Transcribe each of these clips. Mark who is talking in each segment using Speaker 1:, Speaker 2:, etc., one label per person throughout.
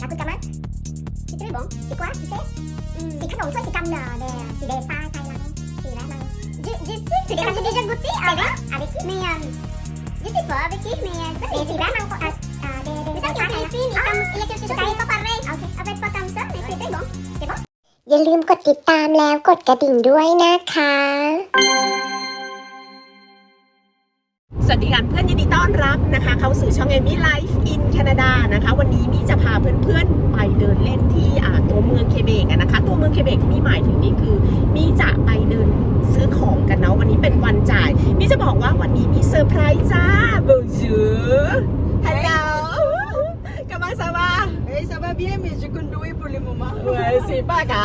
Speaker 1: La goutte C'est très bon. C'est quoi, tu sais C'est khăn toi, c'est comme euh, des, c'est des phares thaïlandais. C'est vraiment... Je, je sais, c'est des j'ai déjà goûté avant. Avec qui Mais euh, je sais pas avec qui, mais... Euh, mais c'est vraiment... Euh, euh, des, des, des phares thaïlandais. Ah, il y a quelque chose qui est pas pareil. Ok, en fait, pas comme ça, mais c'est très bon. C'est bon อย่าลืมกดติดตามแล้วกดกระดิ่งด้วยนะคะ
Speaker 2: สวัสดีค่ะเพื่อนยินดีต้อนรับนะคะ เข้าสู่ช่องเอมี่ไลฟ์อินแคนาดานะคะ วันนี้มี่จะพาเพื่อนๆไปเดินเล่นที่อ่าตัวเมืองเคเบกนะคะ ตัวเมืองเคเบกที่มี่หมายถึงนี่คือมี่จะไปเดินซื้อของกันเนาะวันนี้เป็นวันจ่ายมี่จะบอกว่าวันนี้มีเซอร์ไพรส์จ้าบูจูฮัลโหลกำลังสบาย
Speaker 3: Eh, ça va bien, mais je conduis pour le moment.
Speaker 2: เว้ยสิป้ากะ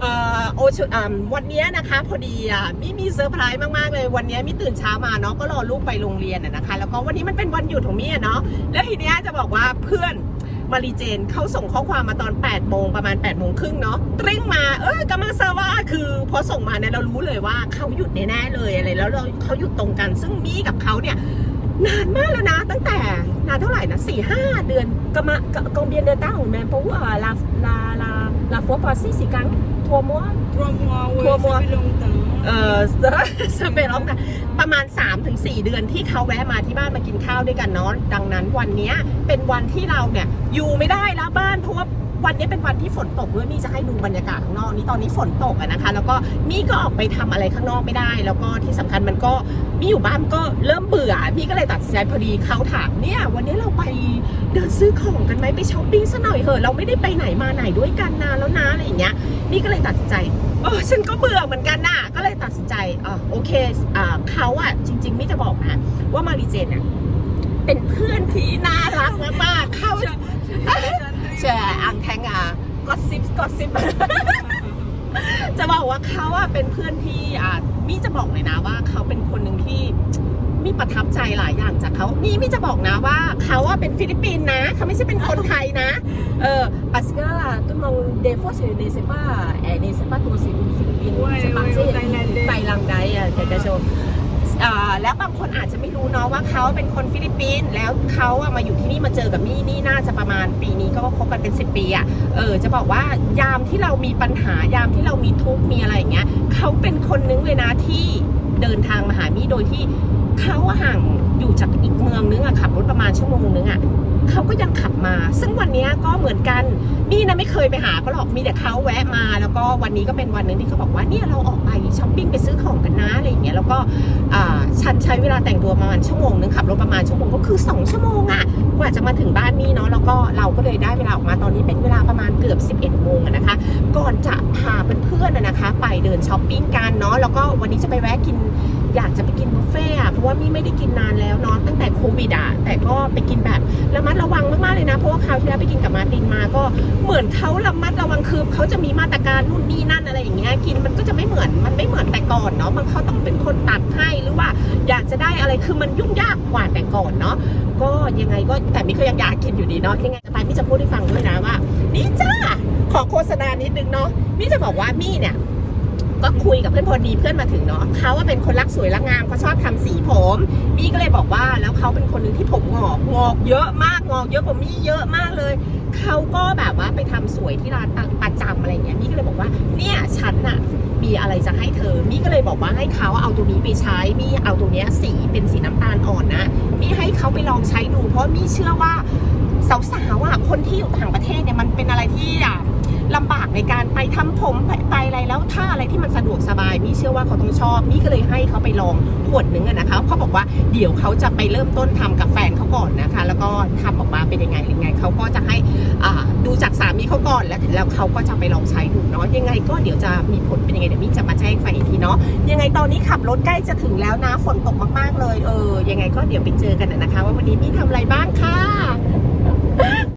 Speaker 2: เอ่อโอชุอ่าวันเนี้ยนะคะ พอดีอะมีมีเซอร์ไพรส์มากๆเลยวันเนี้ยมีตื่นเช้ามาเนาะก็รอลูกไปโรงเรียนอะนะคะ แล้วก็วันนี้มันเป็นวันหยุดของมี่อะเนาะแล้วทีเนี้ยจะบอกว่าเพื่อนมารีเจนเขาส่งข้อความมาตอน8โมงประมาณ8โมงครึ่งเนาะตริ้งมาเออกำลังเซอร์ว่าคือพอส่งมาเนี่ยเรารู้เลยว่าเขาหยุดแน่ๆเลยอะไรแล้วเราเขาหยุดตรงกัน ซึ่งมี่กับเขาเนี่ย นานมากแล้วนะ ตั้งแต่นานเท่าไหร่นะสี่ห้าเดือนกมากองเบียนเดต้าของแมนเพราะว่าลาลาลาลาฟัวปอซี่สี่ครั้งทัวมัว
Speaker 3: Promo Promo.
Speaker 2: เออสเปนล้อมกันประมาณ 3-4 เดือนที่เขาแวะมาที่บ้านมากินข้าวด้วยกันเนาะดังนั้นวันเนี้ยเป็นวันที่เราเนี่ยอยู่ไม่ได้แล้วบ้านเพราะว่า วันนี้เป็นวันที่ฝนตกด้วยมี่จะให้ดูบรรยากาศข้างนอกนี่ตอนนี้ฝนตกอะนะคะ แล้วก็มี่ก็ออกไปทำอะไรข้างนอกไม่ได้ แล้วก็ที่สำคัญมันก็มี่อยู่บ้านก็เริ่มเบื่อมี่ก็เลยตัดสินใจพอดีเขาถามเนี่ย วันนี้เราไปเดินซื้อของกันไหมไปช้อปปิ้งซะหน่อยเหอะเราไม่ได้ไปไหนมาไหนด้วยกันนานแล้วนะอะไรอย่างเงี้ยมี่ก็เลยตัดสินใจเออฉันก็เบื่อเหมือนกันน่ะ ก็เลยตัดสินใจอ่าโอเคอ่าเขาอะจริง ๆ ไม่จะบอกนะว่ามาริเจนเนี่ยเป็นเพื่อนที่น่ารักมากๆเขา แชร์อังแทงอะก็ซิปก็ซิปจะบอกว่าเขาอะเป็นเพื่อนที่อ่ามี่จะบอกเลยนะว่าเขาเป็นคนหนึ่งที่มีประทับใจหลายอย่างจากเขามี่มี่จะบอกนะว่าเขาอะเป็นฟิลิปปินส์นะเขาไม่ใช่เป็นคนไทยนะ เออ parce que tout le monde des fois je ne sais pas elle ne sait pas trop c'est une philippine
Speaker 3: Ouais,
Speaker 2: c'est pas
Speaker 3: ouais,
Speaker 2: c'est
Speaker 3: thaïlandais.
Speaker 2: ไทยลังไดอะแกจะโชว์อ่า แล้วบางคนอาจจะไม่รู้เนาะว่าเขาเป็นคนฟิลิปปินส์แล้วเขาอะมาอยู่ที่นี่มาเจอกับมี่นี่น่าจะประมาณปีนี้ก็คบกันเป็น 10 ปีอะเออจะบอกว่ายามที่เรามีปัญหายามที่เรามีทุกข์มีอะไรอย่างเงี้ยเขาเป็นคนนึงเลยนะที่เดินทางมาหามี่โดยที่เขาห่างอยู่จากอีกเมืองนึงอะขับรถประมาณชั่วโมงนึงอะ เขาก็ยังขับมา ซึ่งวันนี้ก็เหมือนกันมี่นะไม่เคยไปหาเขาหรอกมีแต่เขาแวะมา แล้วก็วันนี้ก็เป็นวันหนึ่งที่เขาบอกว่าเนี่ยเราออกไปช้อปปิ้งไปซื้อของกันนะอะไรอย่างเงี้ยแล้วก็ฉันใช้เวลาแต่งตัวประมาณชั่วโมงนึงขับรถประมาณชั่วโมงก็คือ 2 ชั่วโมงอะกว่าจะมาถึงบ้านนี่เนาะแล้วก็เราก็เลยได้เวลาออกมาตอนนี้เป็นเวลาประมาณเกือบ 11โมงนะคะ ก่อนจะพาเพื่อนๆนะคะ ไปเดินช้อปปิ้งกันเนาะแล้วก็วันนี้จะไปแวะกินอยากจะไปกินบุฟเฟ่ เพราะว่ามี่ไม่ได้กินนานแล้วเนาะตั้งแต่โควิดอะแต่ก็ไปกินแบบระมัดระวังมากๆเลยนะ เพราะว่าคราวที่แล้วไปกินกับมาตินมาก็เหมือนเขาระมัดระวังคือเขาจะมีมาตรการนู่นนี่นั่นอะไรอย่างเงี้ยกินมันก็จะไม่เหมือนมันไม่เหมือนแต่ก่อนเนาะมันเขาต้องเป็นคนตัดให้หรือว่าอยากจะได้อะไรคือมันยุ่งยากกว่าแต่ก่อนเนาะก็ยังไงก็แต่มี่ก็ยังอยากกินอยู่ดีเนาะยังไงจะไปมี่จะพูดให้ฟังด้วยนะว่านี่จ้าขอโฆษณานิดนึงเนาะมี่จะบอกว่ามี่เนี่ย ก็คุยกับเพื่อนพอดีเพื่อนมาถึงเนาะเขาว่าเป็นคนรักสวยรักงามเขาชอบทำสีผมมี่ก็เลยบอกว่าแล้วเขาเป็นคนหนึ่งที่ผมงอกงอกเยอะมากงอกเยอะกว่ามี่เยอะมากเลยเขาก็แบบว่าไปทำสวยที่ร้านตังประจำอะไรเงี้ยมี่ก็เลยบอกว่าเนี่ยฉันน่ะมีอะไรจะให้เธอมี่ก็เลยบอกว่าให้เขาเอาตัวนี้ไปใช้มี่เอาตัวเนี้ยสีเป็นสีน้ำตาลอ่อนนะมี่ให้เขาไปลองใช้ดู เพราะมี่เชื่อว่าสาวๆอะคนที่อยู่ต่างประเทศเนี่ยมันเป็นอะไรที่อะ ลำบากในการไปทำผมไปไปอะไรแล้วถ้าอะไรที่มันสะดวกสบายมี่เชื่อว่าเขาต้องชอบมี่ก็เลยให้เขาไปลองขวดนึงนะคะเขาบอกว่าเดี๋ยวเขาจะไปเริ่มต้นทำกับแฟนเขาก่อนนะคะ แล้วก็ทำออกมาเป็นยังไงยังไงเขาก็จะให้ดูจากสามีเขาก่อนแล้วแล้วเขาก็จะไปลองใช้ดูเนาะยังไง ก็เดี๋ยวจะมีผลเป็นยังไงเดี๋ยวมี่จะมาแจ้งไฟอีกทีเนาะยังไงตอนนี้ขับรถใกล้จะถึงแล้วนะฝนตกมากๆเลยเออยังไงก็เดี๋ยวไปเจอกันนะคะ ว่าวันนี้มี่ทำอะไรบ้างค่ะ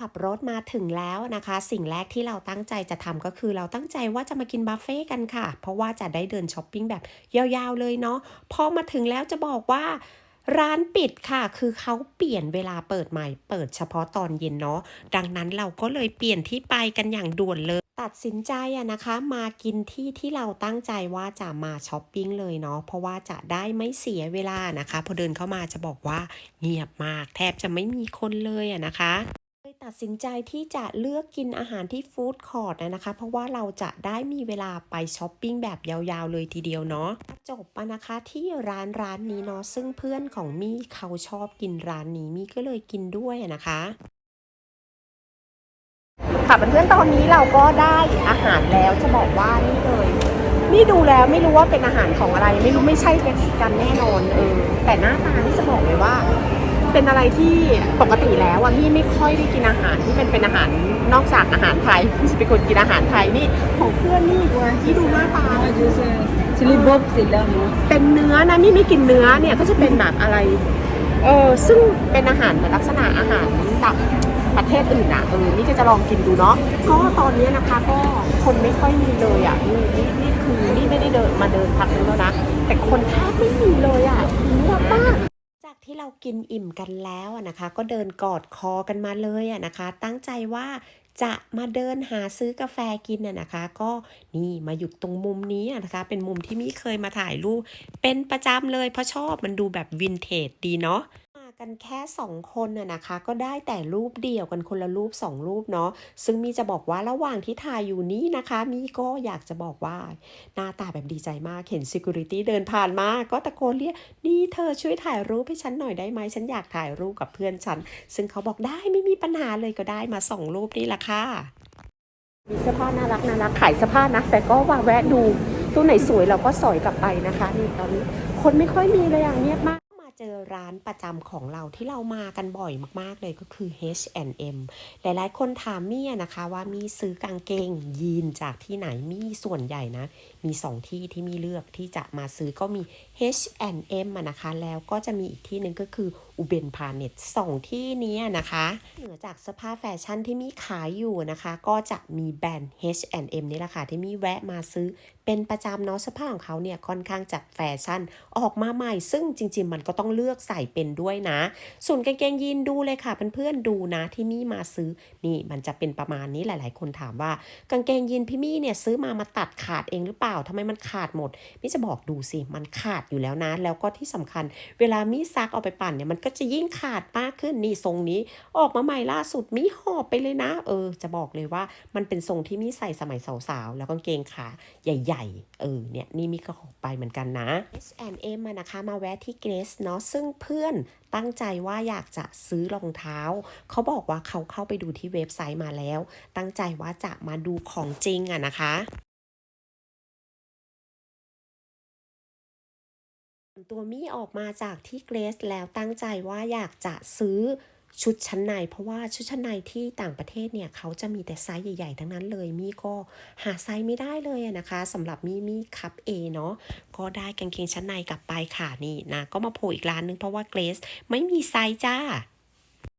Speaker 2: ขับรถมาถึงแล้วนะคะ สิ่งแรกที่เราตั้งใจจะทำก็คือเราตั้งใจว่าจะมากินบุฟเฟ่กันค่ะ เพราะว่าจะได้เดินช้อปปิ้งแบบยาวๆเลยเนาะพอมาถึงแล้วจะบอกว่าร้านปิดค่ะ คือเขาเปลี่ยนเวลาเปิดใหม่ เปิดเฉพาะตอนเย็นเนาะ ดังนั้นเราก็เลยเปลี่ยนที่ไปกันอย่างด่วนเลย
Speaker 4: ตัดสินใจอะนะคะ มากินที่ที่เราตั้งใจว่าจะมาช้อปปิ้งเลยเนาะ เพราะว่าจะได้ไม่เสียเวลานะคะ พอเดินเข้ามาจะบอกว่าเงียบมาก แทบจะไม่มีคนเลยอะนะคะ ตัดสินใจที่จะเลือกกินอาหารที่ฟู้ดคอร์ทนะคะ เพราะว่าเราจะได้มีเวลาไปช้อปปิ้งแบบยาวๆเลยทีเดียวเนาะจบอะนะคะที่ร้านร้านนี้เนาะซึ่งเพื่อนของมี่เขาชอบกินร้านนี้มี่ก็เลยกินด้วยนะคะค่ะเพื่อนๆตอนนี้เราก็ได้อาหารแล้วจะบอกว่านี่เลยนี่ดูแล้วไม่รู้ว่าเป็นอาหารของอะไร ไม่รู้ไม่ใช่เม็กซิกันแน่นอนเออแต่หน้าตานี่จะบอกเลยว่า เป็นอะไรที่ปกติแล้วอะมี่ไม่ค่อยได้กินอาหารที่เป็นเป็นอาหารนอกจากอาหารไทยจะเป็นคนกินอาหารไทยนี่ของเพื่อนนี่ที่ดูหน้าตา
Speaker 3: Ah, je sais. C'est les bobs, c'est là, moi.
Speaker 4: เป็นเนื้อนะมี่ไม่กินเนื้อเนี่ยก็จะเป็นแบบอะไร เออซึ่งเป็นอาหารเหมือนลักษณะอาหารแบบประเทศอื่นอะเออนี่ก็จะลองกินดูเนาะก็ตอนนี้นะคะก็คนไม่ค่อยมีเลยอะนี่นี่นี่คือนี่ไม่ได้เดินมาเดินพักนึงแล้วนะแต่คนแทบไม่มีเลยอะเงียบมากจาก ที่เรากินอิ่มกันแล้วนะคะ ก็เดินกอดคอกันมาเลยนะคะ ตั้งใจว่าจะมาเดินหาซื้อกาแฟกินอะนะคะ ก็นี่มาหยุดตรงมุมนี้นะคะ เป็นมุมที่มี่เคยมาถ่ายรูปเป็นประจำเลยเพราะชอบมันดูแบบวินเทจดีเนาะ กันแค่สองคนน่ะนะคะ ก็ได้แต่รูปเดียวกันคนละรูปสองรูปเนาะซึ่งมีจะบอกว่าระหว่างที่ถ่ายอยู่นี้นะคะ มีก็อยากจะบอกว่า หน้าตาแบบดีใจมากเห็น Security เดินผ่านมาก็ตะโกนเรียกนี่เธอช่วยถ่ายรูปให้ฉันหน่อยได้ไหมฉันอยากถ่ายรูปกับเพื่อนฉัน ซึ่งเขาบอกได้ไม่มีปัญหาเลยก็ได้มาส่งรูปนี่แหละค่ะมีเสื้อผ้าน่ารักน่ารักขายเสื้อผ้านะ แต่ก็ว่าแวะดูตัวไหนสวยเราก็สอยกลับไปนะคะนี่ตอนนี้คนไม่ค่อยมีเลยอย่างเงียบมาก เจอร้านประจำของเราที่เรามากันบ่อยมากๆเลยก็คือ H&M หลายๆ คนถามมี่นะคะว่ามีซื้อกางเกงยีนจากที่ไหนมี่ส่วนใหญ่นะ มีสองที่ที่มีเลือกที่จะมาซื้อก็มี H&M นะคะแล้วก็จะมีอีกที่หนึ่งก็คือ อุเบนพาเน็ตสองที่นี้นะคะเหนือจากเสื้อผ้าแฟชั่นที่มีขายอยู่นะคะ ก็จะมีแบรนด์ H&M นี่แหละค่ะที่มีแวะมาซื้อเป็นประจำเนาะเสื้อผ้าของเขาเนี่ยค่อนข้างจะแฟชั่นออกมาใหม่ ซึ่งจริง ๆ มันก็ต้องเลือกใส่เป็นด้วยนะ ส่วนกางเกงยีนดูเลยค่ะเพื่อนๆดูนะที่มี่มาซื้อนี่มันจะเป็นประมาณนี้หลาย ๆ คนถามว่ากางเกงยีนพี่มี่เนี่ยซื้อมามาตัดขาดเองหรือเปล่าทำไมมันขาดหมดมี่จะบอกดูสิมันขาดอยู่แล้วนะ แล้วก็ที่สำคัญ เวลามี่ซักเอาไปปั่นเนี่ยมันก็จะยิ่งขาดมากขึ้นนี่ทรงนี้ ออกมาใหม่ล่าสุดมีหอบไปเลยนะ เออ จะบอกเลยว่ามันเป็นทรงที่มีใส่สมัยสาวๆ แล้วกางเกงขาใหญ่ๆ เออเนี่ยนี่มีก็หอบไปเหมือนกันนะ S&M อะนะคะมาแวะที่เกรสเนาะซึ่งเพื่อนตั้งใจว่าอยากจะซื้อรองเท้า เขาบอกว่าเขาเข้าไปดูที่เว็บไซต์มาแล้ว ตั้งใจว่าจะมาดูของจริงอะนะคะ ตัวมี่ออกมาจากที่เกรสแล้วตั้งใจว่าอยากจะซื้อชุดชั้นใน เพราะว่าชุดชั้นในที่ต่างประเทศเนี่ยเขาจะมีแต่ไซส์ใหญ่ๆ ทั้งนั้นเลยมี่ก็หาไซส์ไม่ได้เลยนะคะสำหรับมี่มี่คัพเอเนาะก็ได้กางเกงชั้นในกลับไปค่ะนี่นะก็มาโผล่อีกร้านนึงเพราะว่าเกรสไม่มีไซส์จ้า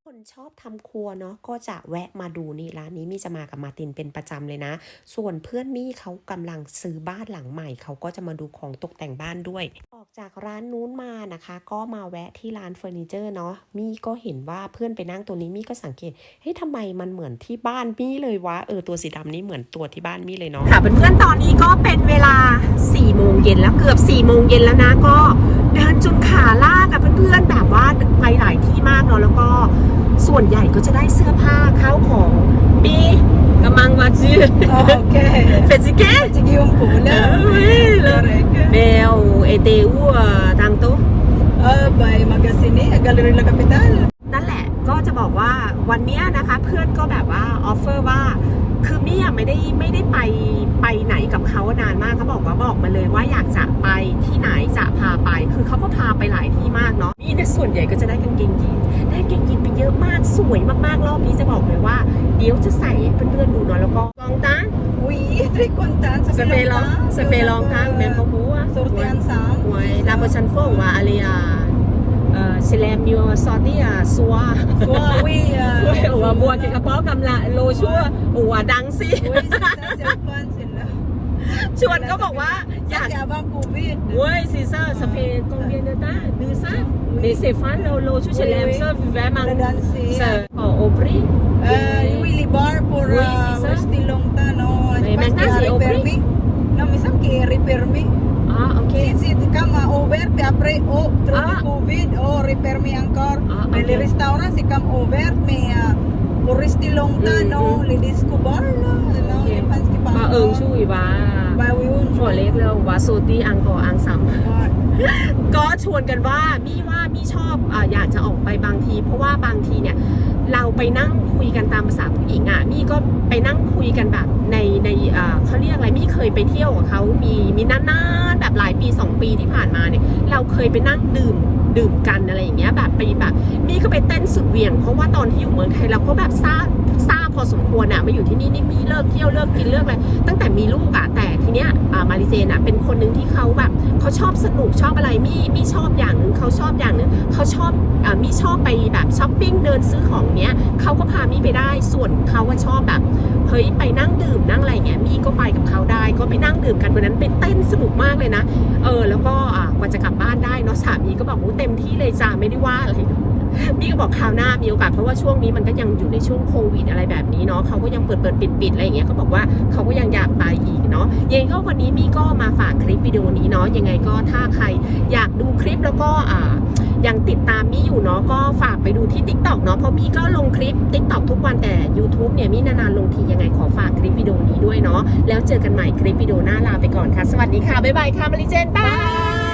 Speaker 4: คนชอบทำครัวเนาะก็จะแวะมาดูนี่ร้านนี้มี่จะมากับมาตินเป็นประจำเลยนะ ส่วนเพื่อนมี่เขากำลังซื้อบ้านหลังใหม่ เขาก็จะมาดูของตกแต่งบ้านด้วย ออกจากร้านนู้นมานะคะ ก็มาแวะที่ร้านเฟอร์นิเจอร์เนาะมี่ก็เห็นว่าเพื่อนไปนั่งตัวนี้มี่ก็สังเกตเฮ้ยทำไมมันเหมือนที่บ้านมี่เลยวะเออตัวสีดำนี้เหมือนตัวที่บ้านมี่เลยเนาะค่ะเพื่อนๆตอนนี้ก็เป็นเวลา4โมงเย็นแล้วเกือบ4โมงเย็นแล้วนะก็เดินจนขาลากกับ เพื่อนๆแบบว่าไปหลายที่มากเนาะแล้วก็ส่วนใหญ่ก็จะได้เสื้อผ้าข้าวของปีกำลังมาซื้อ
Speaker 3: Ah, ok.
Speaker 4: เฟสิเกต
Speaker 3: Fatigué un peu, là.
Speaker 4: Ah oui, là.
Speaker 3: Correct.
Speaker 4: เบลเอเตอูตังโต
Speaker 3: Ah, bah, magasiner à Galerie La Capitale.
Speaker 4: นั่นแหละ ก็จะบอกว่าวันเนี้ยนะคะเพื่อนก็แบบว่าออฟเฟอร์ว่าคือมี่อะไม่ได้ไม่ได้ไปไปไหนกับเขานานมากเขาบอกว่าบอกมาเลยว่าอยากจะไปที่ไหนจะพาไป คือเขาก็พาไปหลายที่มากเนาะนี่เนี่ยส่วนใหญ่ก็จะได้กางเกงยีนได้กางเกงยีนไปเยอะมากสวยมากๆรอบนี้จะบอกเลยว่า เดี๋ยวจะใส่ให้เพื่อนๆดูเนาะแล้วก็ลองตั้ง
Speaker 3: Oui, très contente. Ça,
Speaker 4: Ça
Speaker 3: fait
Speaker 4: fait long,
Speaker 3: longtemps.
Speaker 4: ça fait longtemps, même pour vous. hein.
Speaker 3: Sortir
Speaker 4: Ouais.
Speaker 3: ensemble.
Speaker 4: Ouais, la prochaine fois, on va aller à euh, c'est la mieux sortie à soir.
Speaker 3: Soit, oui. euh,
Speaker 4: Ouais, on va boire quelque part comme la l'eau chua ou à danser.
Speaker 3: Oui, c'est ça, c'est le fun, c'est là.
Speaker 2: ช วนก็บอกว่าอยาก
Speaker 3: Kasi abang COVID.
Speaker 2: Oui, c'est ça. Ça fait combien de temps de ça Mais c'est fan, le lo chu
Speaker 3: Oui,
Speaker 2: l'aime
Speaker 3: oui.
Speaker 2: ça vraiment.
Speaker 3: La danser.
Speaker 2: Ça, oh, au prix.
Speaker 3: Uh, yung Willy Bar pour
Speaker 2: Oui,
Speaker 3: uh,
Speaker 2: c'est ça.
Speaker 3: Westy Longtan, no?
Speaker 2: Mais
Speaker 3: Parce
Speaker 2: maintenant,
Speaker 3: qu'il y a
Speaker 2: c'est au
Speaker 3: repermi. Non, mais ça qui est repermi.
Speaker 2: Ah, okay.
Speaker 3: Si, si kam uh, over, te apre o through
Speaker 2: ah.
Speaker 3: the COVID, o oh, repair mi encore.
Speaker 2: Ah,
Speaker 3: okay.
Speaker 2: Le
Speaker 3: restaurant, si kam over, me ah, uh, puristi long ta,
Speaker 2: mm,
Speaker 3: no, mm. le disco bar, no, no, okay. pans ki
Speaker 2: pa. Pa ung shui
Speaker 3: ba.
Speaker 2: Ba wi un. Pho lek lo wa so ti ang ko ang sam. ก็ชวนกันว่ามี่ว่ามี่ชอบออยากจะออกไปบางที เพราะว่าบางทีเนี่ยเราไปนั่งคุยกันตามภาษาผู้หญิงอะมี่ก็ไปนั่งคุยกันแบบในในอ่าเขาเรียกอะไรมี่เคยไปเที่ยวกับเขามีมีนานๆแบบหลายปี 2 ปีที่ผ่านมาเนี่ยเราเคยไปนั่งดื่ม ดื่มกันอะไรอย่างเงี้ยแบบไปแบบมี่ก็ไปเต้นสุดเหวียง เพราะว่าตอนที่อยู่เมืองไทยเราก็แบบซ่าซ่าพอสมควรอะมาอยู่ที่นี่นี่มีเลิกเที่ยวเลิกกินเลิกอะไรตั้งแต่มีลูกอะแต่ทีเนี้ยอ่ามาริเจนอะเป็นคนหนึ่งที่เขาแบบเขาชอบสนุกชอบอะไรมี่มี่ชอบอย่างหนึ่งเขาชอบอย่างหนึ่งเขาชอบอ่ามี่ชอบไปแบบช้อปปิ้งเดินซื้อของเนี้ยเขาก็พามี่ไปได้ส่วนเขาว่าชอบแบบเฮ้ยไปนั่งดื่มนั่งอะไรเงี้ยมี่ก็ไปกับเขาได้ ก็ไปนั่งดื่มกันวันนั้นไปเต้นสนุกมากเลยนะ เออ แล้วก็อ่ากว่าจะกลับบ้านได้เนาะสามีก็บอกว่าเต็มที่เลยจ้าไม่ได้ว่าอะไรมี่ก็บอกคราวหน้ามีโอกาสเพราะว่าช่วงนี้มันก็ยังอยู่ในช่วงโควิดอะไรแบบนี้เนาะเขาก็ยังเปิดเปิดปิดปิดอะไรอย่างเงี้ยเขาบอกว่าเขาก็ยังอยากไปอีกเนาะยังไงก็วันนี้มี่ก็มาฝากคลิปวิดีโอนี้เนาะยังไงก็ถ้าใครอยากดูคลิปแล้วก็อ่ายังติดตามมี่อยู่เนาะก็ฝากไปดูที่ Tik t o อกเนาะเพราะมี่ก็ลงคลิป Tik t o อกทุกวันแต่ YouTube เนี่ยมี่นานๆลงทียังไงขอฝากคลิปวิดีโอนี้ด้วยเนาะแล้วเจอกันใหม่คลิปวิดีโอหน้าลาไปก่อนค่ะ สวัสดีค่ะบ๊ายบายค่ะมาริเจนบาย